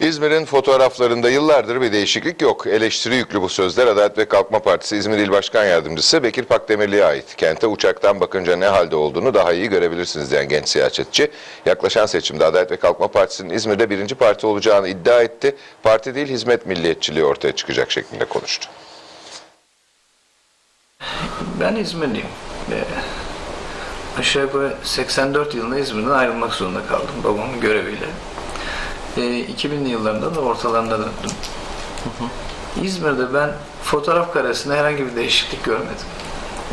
İzmir'in fotoğraflarında yıllardır bir değişiklik yok. Eleştiri yüklü bu sözler Adalet ve Kalkınma Partisi İzmir İl Başkan Yardımcısı Bekir Pakdemirli'ye ait. Kente uçaktan bakınca ne halde olduğunu daha iyi görebilirsiniz diyen genç siyasetçi. Yaklaşan seçimde Adalet ve Kalkınma Partisi'nin İzmir'de birinci parti olacağını iddia etti. Parti değil hizmet milliyetçiliği ortaya çıkacak şeklinde konuştu. Ben İzmirliyim. Aşağı yukarı 84 yılında İzmir'den ayrılmak zorunda kaldım babamın göreviyle. Ee, 2000'li yıllarında da ortalarında döndüm. İzmir'de ben fotoğraf karesinde herhangi bir değişiklik görmedim.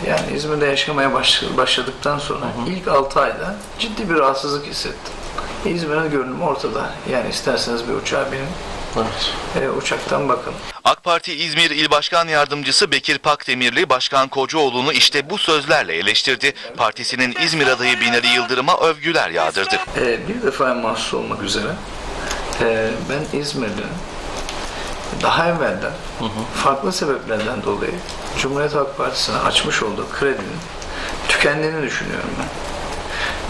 Yani İzmir'de yaşamaya baş- başladıktan sonra ilk 6 ayda ciddi bir rahatsızlık hissettim. İzmir'in görünümü ortada. Yani isterseniz bir uçağa binin, e, uçaktan bakın. AK Parti İzmir İl Başkan Yardımcısı Bekir Pakdemirli, Başkan Kocaoğlu'nu işte bu sözlerle eleştirdi. Partisinin İzmir adayı Binali Yıldırım'a övgüler yağdırdı. Ee, bir defa mahsus olmak üzere ee, ben İzmir'de daha evvelden farklı sebeplerden dolayı Cumhuriyet Halk Partisi'ne açmış olduğu kredinin tükendiğini düşünüyorum ben.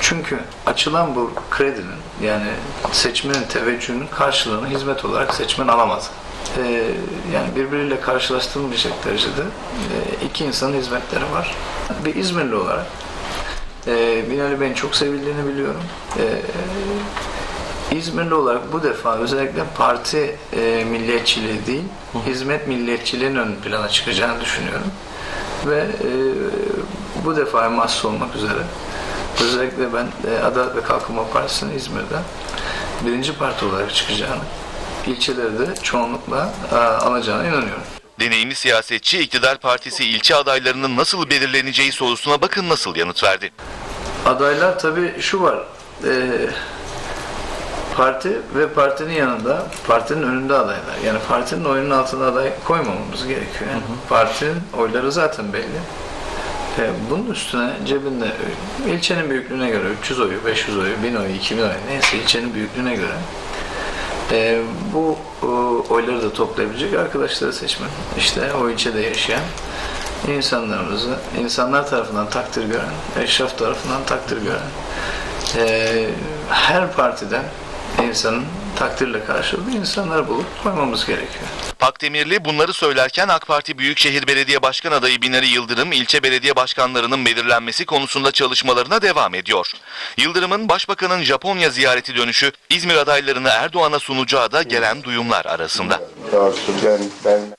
Çünkü açılan bu kredinin yani seçmenin teveccühünün karşılığını hizmet olarak seçmen alamaz. Ee, yani birbiriyle karşılaştırılmayacak derecede e, iki insanın hizmetleri var. Bir İzmirli olarak ee, Binali Bey'in çok sevildiğini biliyorum. Ee, İzmirli olarak bu defa özellikle parti e, milliyetçiliği değil, hizmet milliyetçiliğinin ön plana çıkacağını düşünüyorum. Ve e, bu defa mahsus olmak üzere özellikle ben e, Adalet ve Kalkınma Partisi'nin İzmir'de birinci parti olarak çıkacağını, ilçeleri de çoğunlukla e, alacağına inanıyorum. Deneyimli siyasetçi iktidar partisi ilçe adaylarının nasıl belirleneceği sorusuna bakın nasıl yanıt verdi. Adaylar tabii şu var. e, parti ve partinin yanında partinin önünde adaylar. Yani partinin oyunun altına aday koymamamız gerekiyor. Yani partinin oyları zaten belli. E, bunun üstüne cebinde e, ilçenin büyüklüğüne göre 300 oyu, 500 oyu, 1000 oyu, 2000 oyu neyse ilçenin büyüklüğüne göre e, bu e, oyları da toplayabilecek arkadaşları seçmek. İşte o ilçede yaşayan insanlarımızı, insanlar tarafından takdir gören, eşraf tarafından takdir gören, e, her partiden insanın takdirle karşıladığı insanlar bulup koymamız gerekiyor. Pakdemirli bunları söylerken AK Parti Büyükşehir Belediye Başkan adayı Binali Yıldırım, ilçe belediye başkanlarının belirlenmesi konusunda çalışmalarına devam ediyor. Yıldırım'ın Başbakanın Japonya ziyareti dönüşü İzmir adaylarını Erdoğan'a sunacağı da gelen duyumlar arasında. Doğrusu ben, ben